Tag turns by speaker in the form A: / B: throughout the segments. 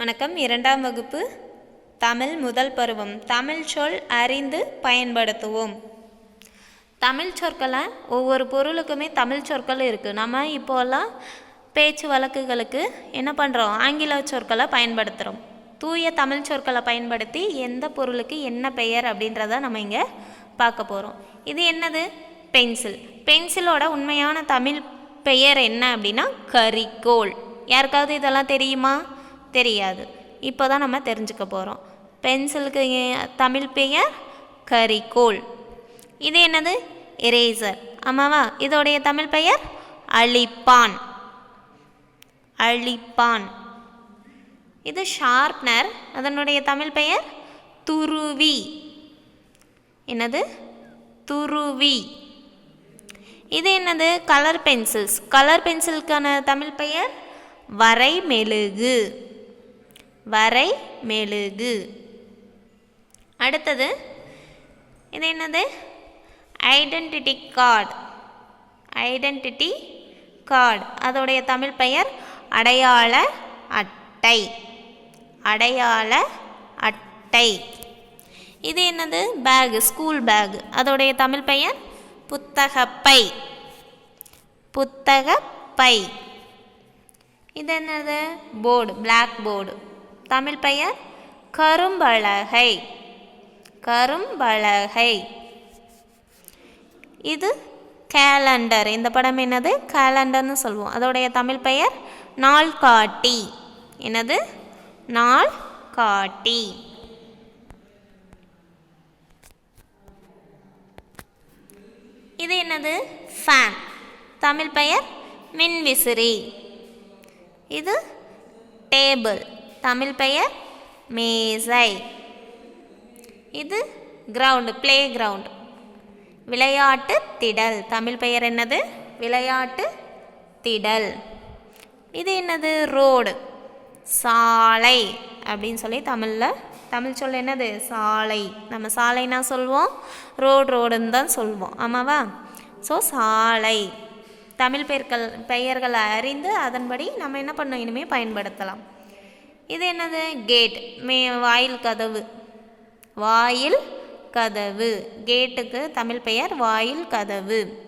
A: வணக்கம். இரண்டாம் வகுப்பு. தமிழ் முதல் பருவம். தமிழ் சொல் அறிந்து பயன்படுத்துவோம். தமிழ் சொற்களை ஒவ்வொரு பொருளுக்குமே தமிழ் சொற்கள் இருக்குது நம்ம இப்போல்லாம் பேச்சு வழக்குகளுக்கு என்ன பண்ணுறோம் ஆங்கில சொற்களை பயன்படுத்துகிறோம் தூய தமிழ் சொற்களை பயன்படுத்தி எந்த பொருளுக்கு என்ன பெயர் அப்படின்றத நம்ம இங்கே பார்க்க போகிறோம் இது என்னது? பென்சில். பென்சிலோட உண்மையான தமிழ் பெயர் என்ன அப்படின்னா கரிக்கோல். யாருக்காவது இதெல்லாம் தெரியுமா? தெரியாது. இப்போ தான் நம்ம தெரிஞ்சுக்க போகிறோம் பென்சிலுக்கு தமிழ் பெயர் கரிக்கோல். இது என்னது? எரேசர் ஆமாவா? இதோடைய தமிழ் பெயர் அழிப்பான். அழிப்பான். இது ஷார்ப்னர் அதனுடைய தமிழ் பெயர் துருவி. என்னது? துருவி. இது என்னது? கலர் பென்சில்ஸ் கலர் பென்சிலுக்கான தமிழ் பெயர் வரை மெழுகு வரை மெழுகு. அடுத்தது இது என்னது? ஐடென்டிட்டி கார்டு ஐடென்டிட்டி கார்டு அதோடைய தமிழ் பெயர் அடையாள அட்டை. அடையாள அட்டை. இது என்னது? பேகு ஸ்கூல் பேகு அதோடைய தமிழ் பெயர் புத்தகப்பை. புத்தகப்பை. இது என்னது? போர்டு பிளாக் போர்டு தமிழ் பெயர் கரும்பலகை. கரும்பலகை. இது கேலண்டர் இந்த படம் என்னது? கேலண்டர்னு சொல்லுவோம். அதோடைய தமிழ் பெயர் நாள்காட்டி. என்னது? நாள் காட்டி இது என்னது? ஃபேன் தமிழ் பெயர் மின்விசிறி. இது டேபிள் தமிழ் பெயர் மேசை. இது கிரவுண்டு ப்ளே கிரவுண்ட் விளையாட்டு திடல். தமிழ் பெயர் என்னது? விளையாட்டு திடல். இது என்னது? ரோடு சாலை அப்படின்னு சொல்லி தமிழில் தமிழ் சொல் என்னது? சாலை. நம்ம சாலைனா சொல்வோம்? ரோடு ரோடுன்னு தான் சொல்வோம். ஆமாவா? ஸோ சாலை. தமிழ் பெயர்கள் பெயர்களை அறிந்து அதன்படி நம்ம என்ன பண்ணோம் இனிமேல் பயன்படுத்தலாம். இது என்னது? கேட் மே வாயில் கதவு. வாயில் கதவு. கேட்டுக்கு தமிழ் பெயர் வாயில் கதவு.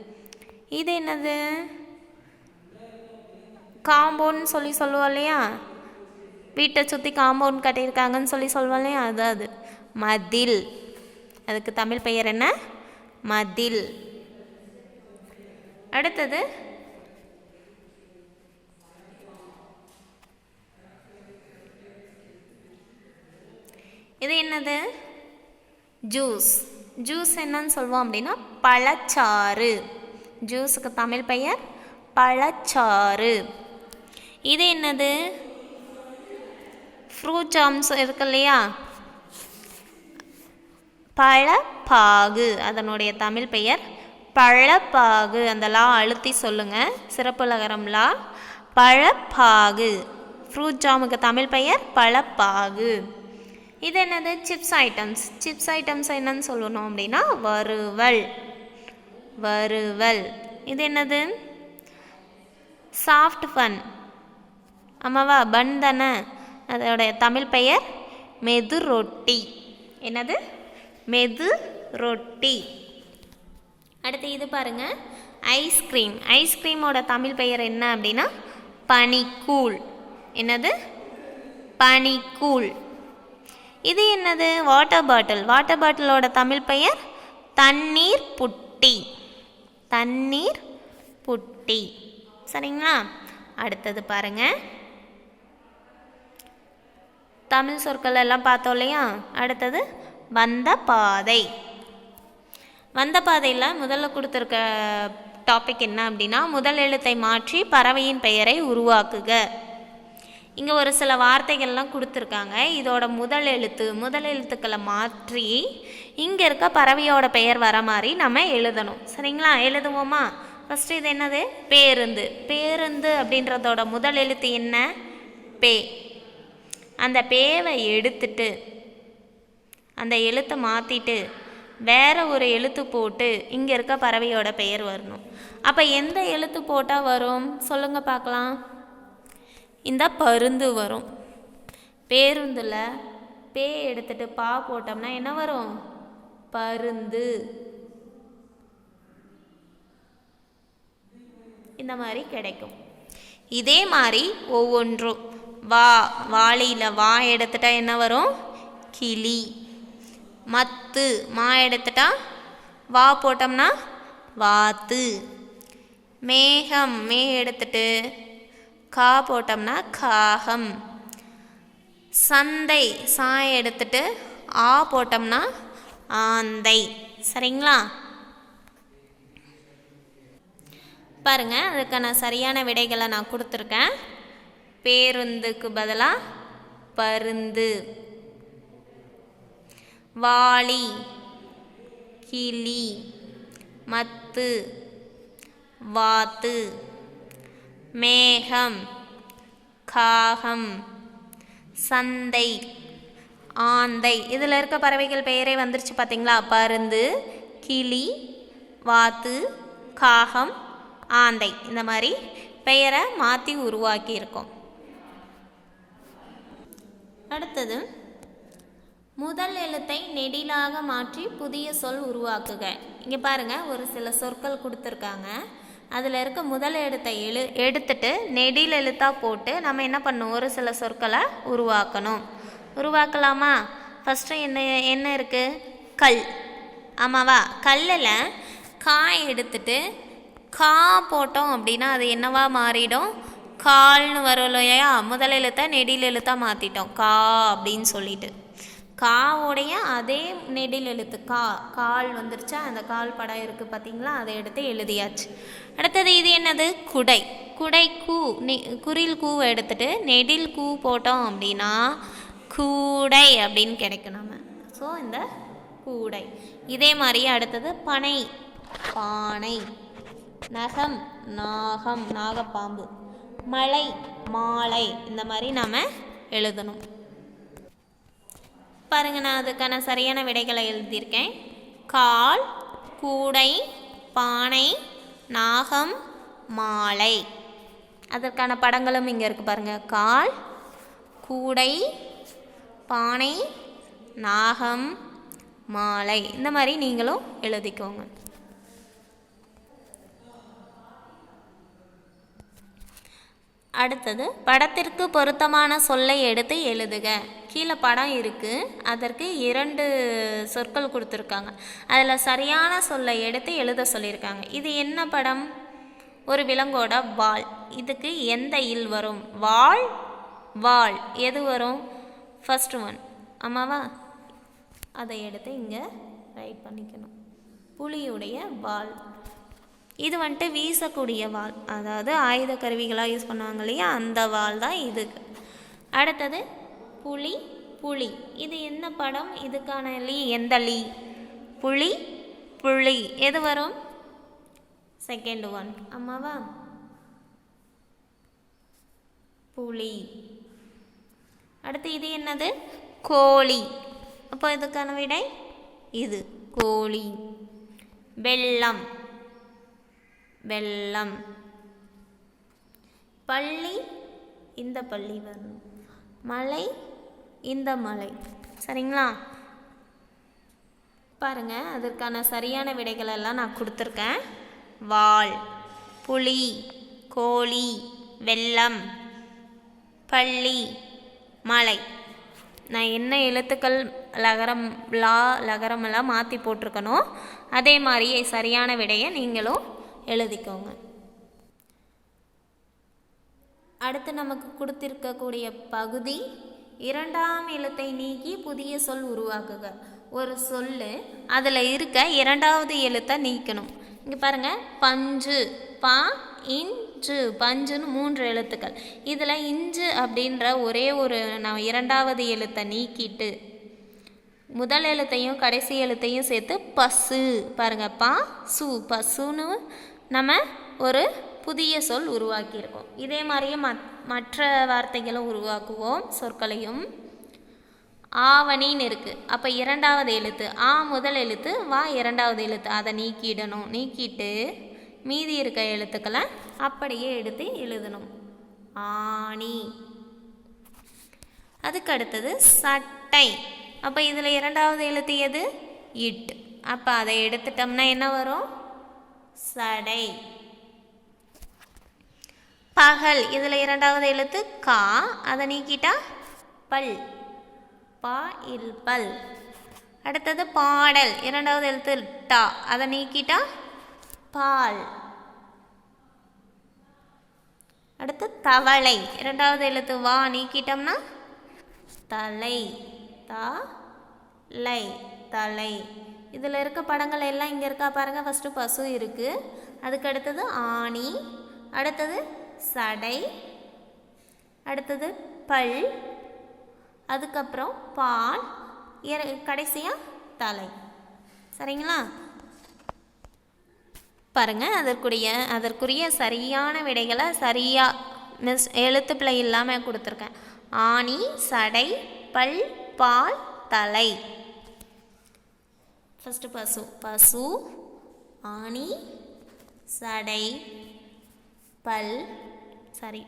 A: இது என்னது? காம்பவுண்ட் சொல்லி சொல்லுவோம் இல்லையா? வீட்டை சுற்றி காம்பவுண்ட் கட்டியிருக்காங்கன்னு சொல்லி சொல்லுவோம் இல்லையா? அது அது. மதில். அதுக்கு தமிழ் பெயர் என்ன? மதில். அடுத்தது இது என்னது? ஜூஸ். ஜூஸ் என்னன்னு சொல்லுவோம் அப்படின்னா பழச்சாறு. ஜூஸுக்கு தமிழ் பெயர் பழச்சாறு. இது என்னது? ஃப்ரூட் ஜாம்ஸ் இருக்கு இல்லையா? பழப்பாகு. அதனுடைய தமிழ் பெயர் பழப்பாகு. அந்த லா அழுத்தி சொல்லுங்கள் சிறப்பு லகரம் லா பழப்பாகு ஃப்ரூட் ஜாமுக்கு தமிழ் பெயர் பழப்பாகு. இது என்னது? சிப்ஸ் ஐட்டம்ஸ் சிப்ஸ் ஐட்டம்ஸ் என்னன்னு சொல்லணும் அப்படின்னா வறுவல். வறுவல். இது என்னது? சாஃப்ட் ஃபன் ஆமாவா? பன் தானே. அதோடைய தமிழ் பெயர் மெது ரொட்டி. என்னது? மெது ரொட்டி. அடுத்து இது பாருங்க. ஐஸ்கிரீம் ஐஸ்கிரீமோட தமிழ் பெயர் என்ன அப்படின்னா பனிக்கூழ். என்னது? பனிக்கூழ். இது என்னது? வாட்டர் பாட்டில் வாட்டர் பாட்டிலோட தமிழ் பெயர் தண்ணீர் புட்டி. தண்ணீர் புட்டி. சரிங்களா? அடுத்தது பாருங்க. தமிழ் சொற்கள் எல்லாம் பார்த்தோம் இல்லையா? அடுத்தது வந்த பாதை வந்த பாதையில் முதல்ல கொடுத்துருக்க டாபிக் என்ன அப்படின்னா முதல் எழுத்தை மாற்றி பறவையின் பெயரை உருவாக்குக. இங்கே ஒரு சில வார்த்தைகள்லாம் கொடுத்துருக்காங்க. இதோட முதல் எழுத்து முதல் எழுத்துக்களை மாற்றி இங்கே இருக்க பறவையோட பெயர் வர மாதிரி நம்ம எழுதணும். சரிங்களா? எழுதுவோமா? ஃபஸ்ட்டு இது என்னது? பேருந்து. பேருந்து அப்படின்றதோட முதல் எழுத்து என்ன? பே. அந்த பேவை எடுத்துட்டு அந்த எழுத்தை மாற்றிட்டு வேற ஒரு எழுத்து போட்டு இங்கே இருக்க பறவையோட பெயர் வரணும். அப்போ எந்த எழுத்து போட்டால் வரும்? சொல்லுங்கள் பார்க்கலாம். இந்த பருந்து வரும். பேருந்தில் பே எடுத்துட்டு பா போட்டோம்னா என்ன வரும்? பருந்து. இந்த மாதிரி கிடைக்கும். இதே மாதிரி ஒவ்வொன்றும். வா வாளியில் வா எடுத்துட்டா என்ன வரும்? கிளி. மத்து மா எடுத்துட்டா? வா போட்டோம்னா வாத்து. மேகம் மே எடுத்துட்டு கா போட்டோம்னா காகம். சந்தை சா எடுத்துட்டு ஆ போட்டோம்னா ஆந்தை. சரிங்களா? பாருங்க அதுக்கான சரியான விடைகளை நான் கொடுத்துருக்கேன். பேருந்துக்கு பதிலாக பருந்து. வாளி கிளி மத்து வாத்து. மேகம் காகம் சந்தை ஆந்தை. இதில் இருக்க பறவைகள் பெயரே வந்துருச்சு பார்த்தீங்களா பருந்து கிளி வாத்து காகம் ஆந்தை. இந்த மாதிரி பெயரை மாற்றி உருவாக்கியிருக்கோம். அடுத்தது முதல் எழுத்தை நெடிலாக மாற்றி புதிய சொல் உருவாக்குக. இங்கே பாருங்கள் ஒரு சில சொற்கள் கொடுத்துருக்காங்க. அதில் இருக்க முதல் எழுத்தை எழு எடுத்துட்டு நெடில் எழுத்தாக போட்டு நம்ம என்ன பண்ணணும் ஒரு சில சொற்களை உருவாக்கணும். உருவாக்கலாமா? ஃபஸ்ட்டு என்ன என்ன இருக்குது கல். ஆமாவா? கல்லில் காய் எடுத்துட்டு கா போட்டோம் அப்படின்னா அது என்னவா மாறிடும்? கால்னு வரும் இல்லையா? முதல் எழுத்தை நெடில் எழுத்தாக மாற்றிட்டோம் கா அப்படின்னு சொல்லிட்டு. காவோடைய அதே நெடில் எழுத்து கா கால் வந்துருச்சா? அந்த கால் படம் இருக்குது பார்த்தீங்களா அதை எடுத்து எழுதியாச்சு. அடுத்தது இது என்னது? குடை. குடை கூ நெ குரில் கூவை எடுத்துட்டு நெடில் கூ போட்டோம் அப்படின்னா கூடை அப்படின்னு கிடைக்கும் நம்ம ஸோ இந்த கூடை. இதே மாதிரி அடுத்தது பனை. பானை. நகம் நாகம் நாகப்பாம்பு. மலை மாலை. இந்த மாதிரி நாம் எழுதணும். பாருங்க நான் அதுக்கான சரியான விடைகளை எழுதியிருக்கேன். கால் கூடை பானை நாகம் மாலை. அதற்கான படங்களும் இங்கே இருக்குது பாருங்கள் கால் கூடை பானை நாகம் மாலை. இந்த மாதிரி நீங்களும் எழுதிக்கோங்க. அடுத்தது படத்திற்கு பொருத்தமான சொல்லை எடுத்து எழுதுக. கீழே படம் இருக்குது அதற்கு இரண்டு சொற்கள் கொடுத்துருக்காங்க. அதில் சரியான சொல்லை எடுத்து எழுத சொல்லியிருக்காங்க. இது என்ன படம்? ஒரு விலங்கோட வால். இதுக்கு எந்த இல் வரும்? வால் வால். எது வரும்? ஃபஸ்ட் ஒன் ஆமாவா? அதை எடுத்து இங்கே ரைட் பண்ணிக்கணும். புலியுடைய வால். இது வந்துட்டு வீசக்கூடிய வாள் அதாவது ஆயுத கருவிகளாக யூஸ் பண்ணுவாங்க இல்லையா? அந்த வாள் தான் இதுக்கு அடுத்தது புலி புலி. இது என்ன படம்? இதுக்கான லீ எந்த லீ? புலி புலி. எது வரும்? செகண்ட் ஒன் ஆமாவா புலி. அடுத்து இது என்னது? கோழி. அப்போ இதுக்கான விடை? இது. கோழி. வெள்ளம். வெள்ளம். பள்ளி இந்த பள்ளி வரணும். மலை இந்த மலை. சரிங்களா? பாருங்கள் அதற்கான சரியான விடைகள் எல்லாம் நான் கொடுத்துருக்கேன். வாள் புலி கோழி வெள்ளம் பள்ளி மலை. நான் என்ன எழுத்துக்கள் லகரம் லா லகரமெல்லாம் மாற்றி போட்டிருக்கணும் அதே மாதிரியே சரியான விடையை நீங்களும் எழுதிக்கோங்க. அடுத்து நமக்கு கொடுத்திருக்கக்கூடிய பகுதி இரண்டாம் எழுத்தை நீக்கி புதிய சொல் உருவாக்குக. ஒரு சொல்லு அதில் இருக்க இரண்டாவது எழுத்தை நீக்கணும். இங்கே பாருங்கள் பஞ்சு பா இஞ்சு பஞ்சுன்னு மூன்று எழுத்துக்கள். இதில் இஞ்சு அப்படின்ற ஒரே ஒரு நான் இரண்டாவது எழுத்தை நீக்கிட்டு முதல் எழுத்தையும் கடைசி எழுத்தையும் சேர்த்து பசு. பாருங்க பா சு. பசுன்னு நம்ம ஒரு புதிய சொல் உருவாக்கியிருக்கோம். இதே மாதிரியே மத் மற்ற வார்த்தைகளும் உருவாக்குவோம் சொற்களையும். ஆவணின்னு இருக்குது அப்போ இரண்டாவது எழுத்து ஆ முதல் எழுத்து வா இரண்டாவது எழுத்து. அதை நீக்கிடணும். நீக்கிட்டு மீதி இருக்க எழுத்துக்களை அப்படியே எடுத்து எழுதணும். ஆணி. அதுக்கு அடுத்தது சட்டை. அப்போ இதில் இரண்டாவது எழுத்து எது? இட். அப்போ அதை எடுத்துட்டோம்னா என்ன வரும்? சடை. பகல் இதில் இரண்டாவது எழுத்து கா அதை நீக்கிட்டா பல். பா இல் பல். அடுத்தது பாடல் இரண்டாவது எழுத்து டா அதை நீக்கிட்டா பால். அடுத்து தவளை இரண்டாவது எழுத்து வா நீக்கிட்டோம்னா தலை. தா லை தலை. இதில் இருக்க படங்கள் எல்லாம் இங்கே இருக்கா பாருங்கள் ஃபஸ்ட்டு பசு இருக்குது அதுக்கு அடுத்தது ஆணி. அடுத்தது சடை. அடுத்தது பல். அதுக்கப்புறம் பால். கடைசியாக தலை. சரிங்களா? பாருங்கள் அதற்குரிய அதற்குரிய சரியான விடைகளை சரியாக மிஸ் எழுத்து பிழை இல்லாமல் கொடுத்துருக்கேன். ஆணி சடை பல் பால் தலை. ஃபஸ்ட்டு பசு பசு ஆணி சடை பல் சாரி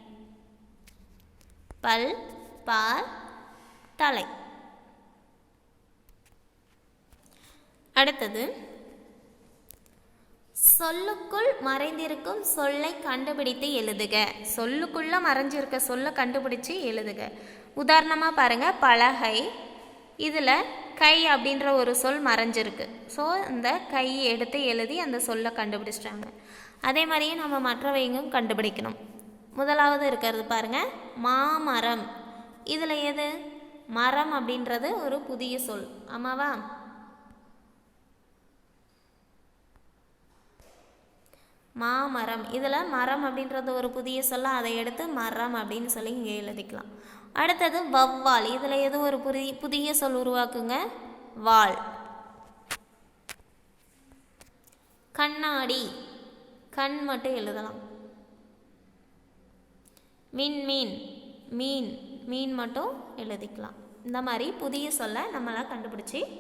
A: பல் பால் தலை. அடுத்தது சொல்லுக்குள் மறைந்திருக்கும் சொல்லை கண்டுபிடித்து எழுதுக. சொல்லுக்குள்ள மறைஞ்சிருக்க சொல்லை கண்டுபிடிச்சு எழுதுக. உதாரணமாக பாருங்கள் பலகை இதில் கை அப்படின்ற ஒரு சொல் மறைஞ்சிருக்கு. ஸோ இந்த கை எடுத்து எழுதி அந்த சொல்லை கண்டுபிடிச்சிட்டாங்க. அதே மாதிரியே நம்ம மற்றவையும் கண்டுபிடிக்கணும். முதலாவது இருக்கிறது பாருங்க மாமரம். இதில் எது? மரம் அப்படின்றது ஒரு புதிய சொல். ஆமாவா? மாமரம். இதில் மரம் அப்படின்றது ஒரு புதிய சொல்ல அதை எடுத்து மரம் அப்படின்னு சொல்லி இங்கே எழுதிக்கலாம். அடுத்தது வவ்வால். இதில் எது ஒரு புதிய புதிய சொல் உருவாக்குங்க? வால். கண்ணாடி. கண் மட்டும் எழுதலாம். விண்மீன் மீன். மீன். மட்டும் எழுதிக்கலாம். இந்த மாதிரி புதிய சொல்ல நம்மளாம் கண்டுபிடிச்சி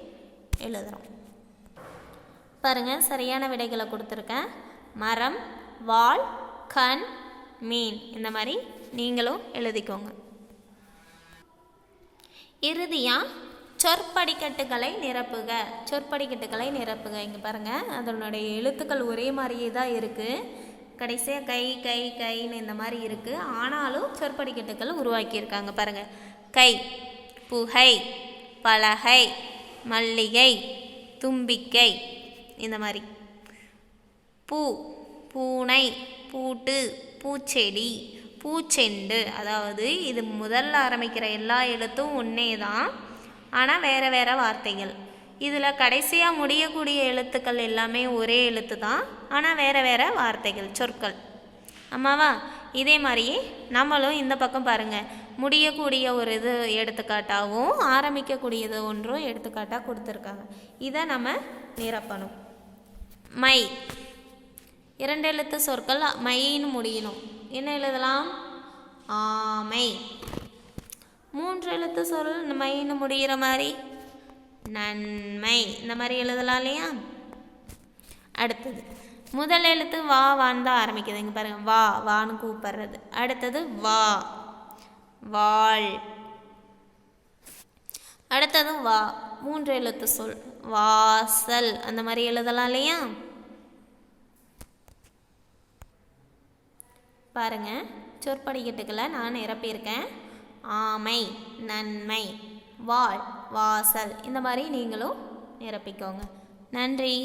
A: எழுதுகிறோம் பாருங்கள் சரியான விடைகளை கொடுத்துருக்கேன். மரம் வால் கண் மீன். இந்த மாதிரி நீங்களும் எழுதிக்கோங்க. இறுதியாக சொற்படிக்கட்டுகளை நிரப்புக. சொற்படிக்கட்டுகளை நிரப்புக. இங்கே பாருங்கள் அதனுடைய எழுத்துக்கள் ஒரே மாதிரியே தான் இருக்குது கடைசியாக கை கை கைன்னு இந்த மாதிரி இருக்குது ஆனாலும் சொற்படிக்கட்டுகள் உருவாக்கியிருக்காங்க பாருங்கள் கை புகை பலகை மல்லிகை தும்பிக்கை இந்த மாதிரி. பூ பூனை பூட்டு பூச்செடி பூச்செண்டு. அதாவது இது முதல்ல ஆரம்பிக்கிற எல்லா எழுத்தும் ஒன்றே தான். ஆனால் வேறு வேறு வார்த்தைகள். இதில் கடைசியாக முடியக்கூடிய எழுத்துக்கள் எல்லாமே ஒரே எழுத்து தான். ஆனால் வேறு வேறு வார்த்தைகள் சொற்கள். ஆமாவா இதே மாதிரியே நம்மளும் இந்த பக்கம் பாருங்கள் முடியக்கூடிய ஒரு இது எடுத்துக்காட்டாகவும் ஆரம்பிக்கக்கூடியது ஒன்றும் எடுத்துக்காட்டாக கொடுத்துருக்காங்க. இதை நம்ம நிரப்பணும். மை. இரண்டு எழுத்து சொற்கள் மைன்னு முடியணும். என்ன எழுதலாம்? ஆமை. மூன்று எழுத்து சொல் இந்த மைன்னு முடிகிற மாதிரி. நன்மை. இந்த மாதிரி எழுதலாம் இல்லையா? அடுத்தது முதல் எழுத்து வா வான்னு தான் ஆரம்பிக்குது. இங்கே பாருங்க வா வான்னு கூப்பிடுறது. அடுத்தது வா. வாழ். அடுத்ததும் வா. மூன்று எழுத்து சொல் வாசல். அந்த மாதிரி எழுதலாம் இல்லையா? பாருங்க சொற்படிக்கட்டுக்களை நான் நிரப்பியிருக்கேன். ஆமை நன்மை வாழ் வாசல். இந்த மாதிரி நீங்களும் நிரப்பிக்கோங்க. நன்றி.